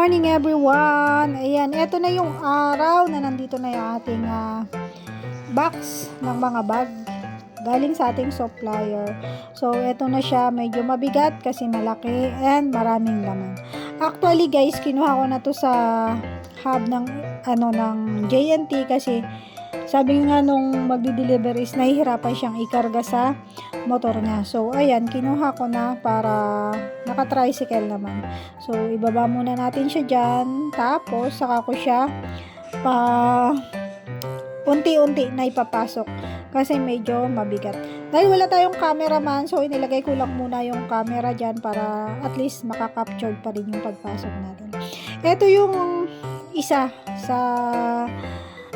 morning everyone! Ayan, eto na yung araw na nandito na yung ating ah, box ng mga bag galing sa ating supplier. So, eto na siya, medyo mabigat kasi malaki and maraming laman. Actually guys, kinuha ko na to sa hub ng ano ng JNT kasi sabi nga nung magdi-deliver is nahihirapan siyang ikarga sa motor niya. So, ayan, kinuha ko na para naka-tricycle naman. So, ibaba muna natin siya dyan. Tapos, saka ko siya pa unti-unti na ipapasok kasi medyo mabigat. Dahil wala tayong cameraman, so inilagay ko lang muna yung camera dyan para at least makaka-capture pa rin yung pagpasok natin. Ito yung isa sa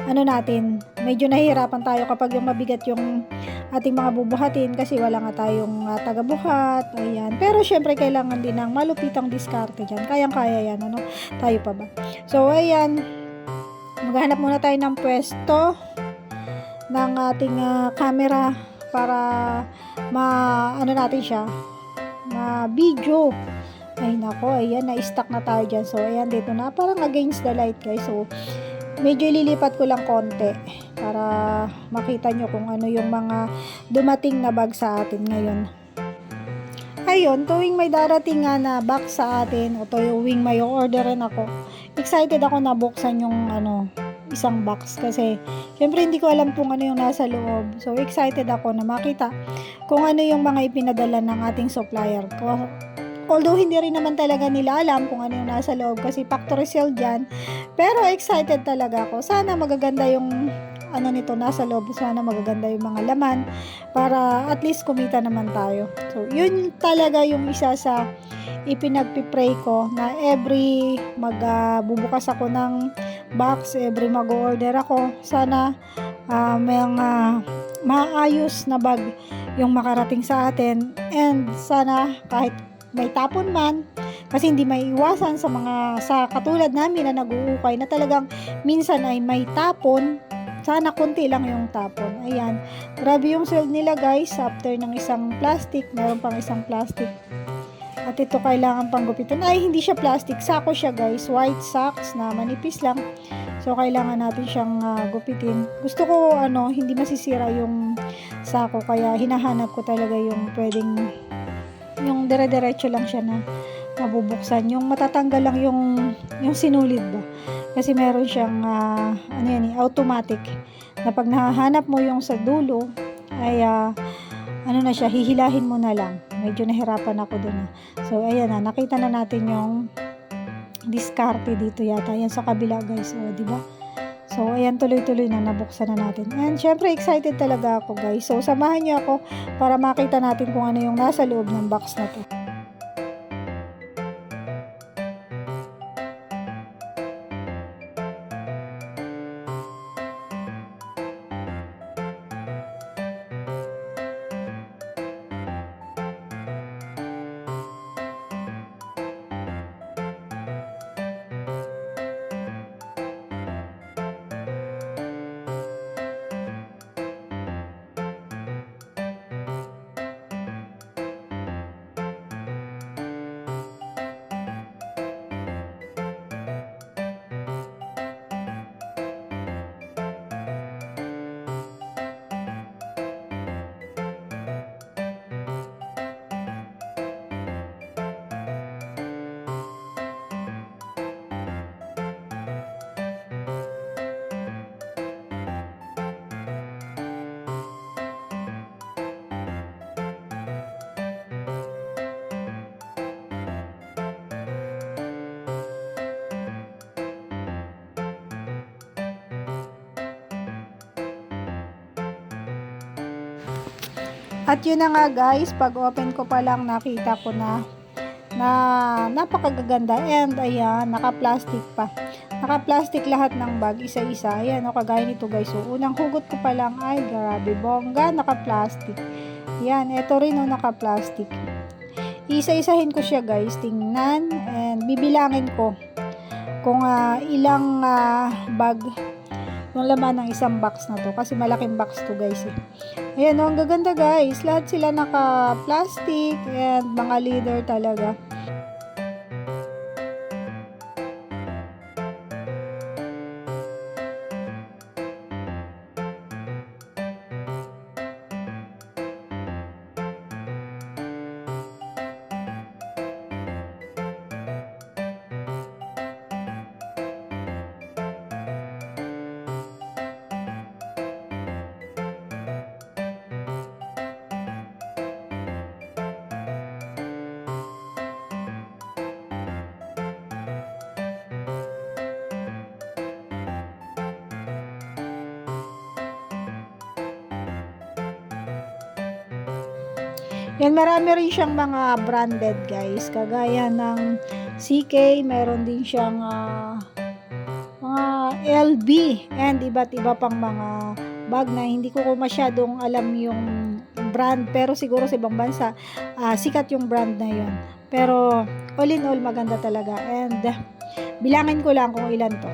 ano natin, medyo nahihirapan tayo kapag yung mabigat yung ating mga bubuhatin kasi wala nga tayong uh, tagabuhat, ayan. Pero syempre kailangan din ng malupitang diskarte dyan. Kayang-kaya yan, ano? Tayo pa ba? So, ayan. Maghanap muna tayo ng pwesto ng ating uh, camera para ma ano natin siya ma video ay nako ayan na-stuck na tayo dyan so ayan dito na parang against the light guys so medyo ililipat ko lang konti para makita nyo kung ano yung mga dumating na bag sa atin ngayon. Ayun tuwing may darating nga na box sa atin o tuwing may orderin ako excited ako na buksan yung ano isang box. Kasi syempre hindi ko alam kung ano yung nasa loob. So excited ako na makita kung ano yung mga ipinadala ng ating supplier. Ko although hindi rin naman talaga nila alam kung ano yung nasa loob kasi factory sale dyan. Pero excited talaga ako. Sana magaganda yung ano nito nasa loob. Sana magaganda yung mga laman para at least kumita naman tayo. So yun talaga yung isa sa ipinagpipray ko na every magbubukas uh, ako ng box every mag-order ako sana uh, may uh, maayos na bag yung makarating sa atin. And sana kahit may tapon man kasi hindi may iwasan sa mga sa katulad namin na nag-uukay na talagang minsan ay may tapon sana konti lang yung tapon ayan grabe yung sold nila guys after ng isang plastic meron pang isang plastic at ito kailangan pang gupitan. Ay, hindi siya plastic. Sako siya guys. White socks na manipis lang. So, kailangan natin siyang uh, gupitin. Gusto ko, ano, hindi masisira yung sako. Kaya, hinahanap ko talaga yung pwedeng, yung dire-diretso lang siya na mabubuksan. Yung matatanggal lang yung, yung sinulid ba. Kasi meron siyang, uh, ano yan, eh, automatic. Na pag nahahanap mo yung sa dulo, ay, uh, ano na siya, hihilahin mo na lang. Medyo nahirapan ako dun. Ah. So, ayan na, nakita na natin yung diskarte dito yata. Yan sa kabila guys, o, di ba? So, ayan, tuloy-tuloy na, nabuksan na natin. And, syempre, excited talaga ako guys. So, samahan niyo ako para makita natin kung ano yung nasa loob ng box na to. At yun na nga guys, pag open ko pa lang nakita ko na na napakagaganda and ayan, naka-plastic pa. Naka-plastic lahat ng bag, isa-isa. Ayan, o kagaya nito guys. So, unang hugot ko pa lang, ay grabe, bongga, naka-plastic. Yan, eto rin o naka-plastic. Isa-isahin ko siya guys, tingnan and bibilangin ko kung uh, ilang uh, bag yung laman ng isang box na to kasi malaking box to guys eh. Ayan oh, ang gaganda guys. Lahat sila naka plastic and mga leather talaga Yan, marami rin siyang mga branded guys. Kagaya ng CK, meron din siyang ah, mga LB and iba't iba pang mga bag na hindi ko masyadong alam yung brand pero siguro sa ibang bansa ah, sikat yung brand na yun. Pero all in all maganda talaga and bilangin ko lang kung ilan to.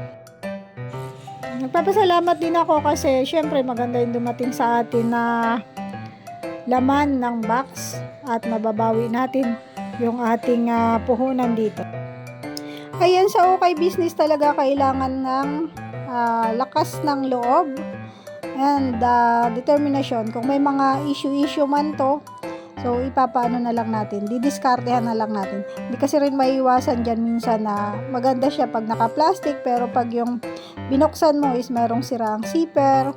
Nagpapasalamat din ako kasi syempre maganda yung dumating sa atin na laman ng box at mababawi natin yung ating ah, puhunan dito. Ayan, sa okay business talaga kailangan ng ah, lakas ng loob and ah, determination. Kung may mga issue-issue man to, so ipapaano na lang natin, didiskartehan na lang natin. Hindi kasi rin maiwasan dyan minsan na maganda siya pag naka-plastic pero pag yung binuksan mo is merong sirang zipper,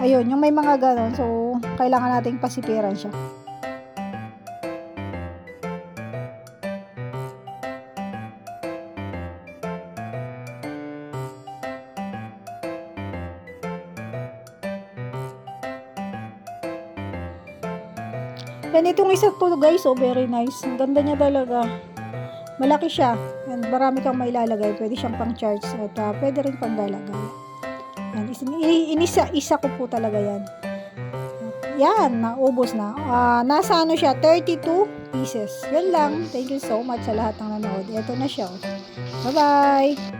ayun, yung may mga ganon, so kailangan nating pasipiran siya. Yan itong isa to guys, oh very nice. Ang ganda niya talaga. Malaki siya. And marami kang mailalagay. Pwede siyang pang charge at ah, pwede rin pang galagala. Yan, is, i- inisa, isa ko po talaga yan. Yan, naubos na. Ah, nasa ano siya, 32 pieces. Yan lang. Thank you so much sa lahat ng nanood. Ito na siya. Bye-bye!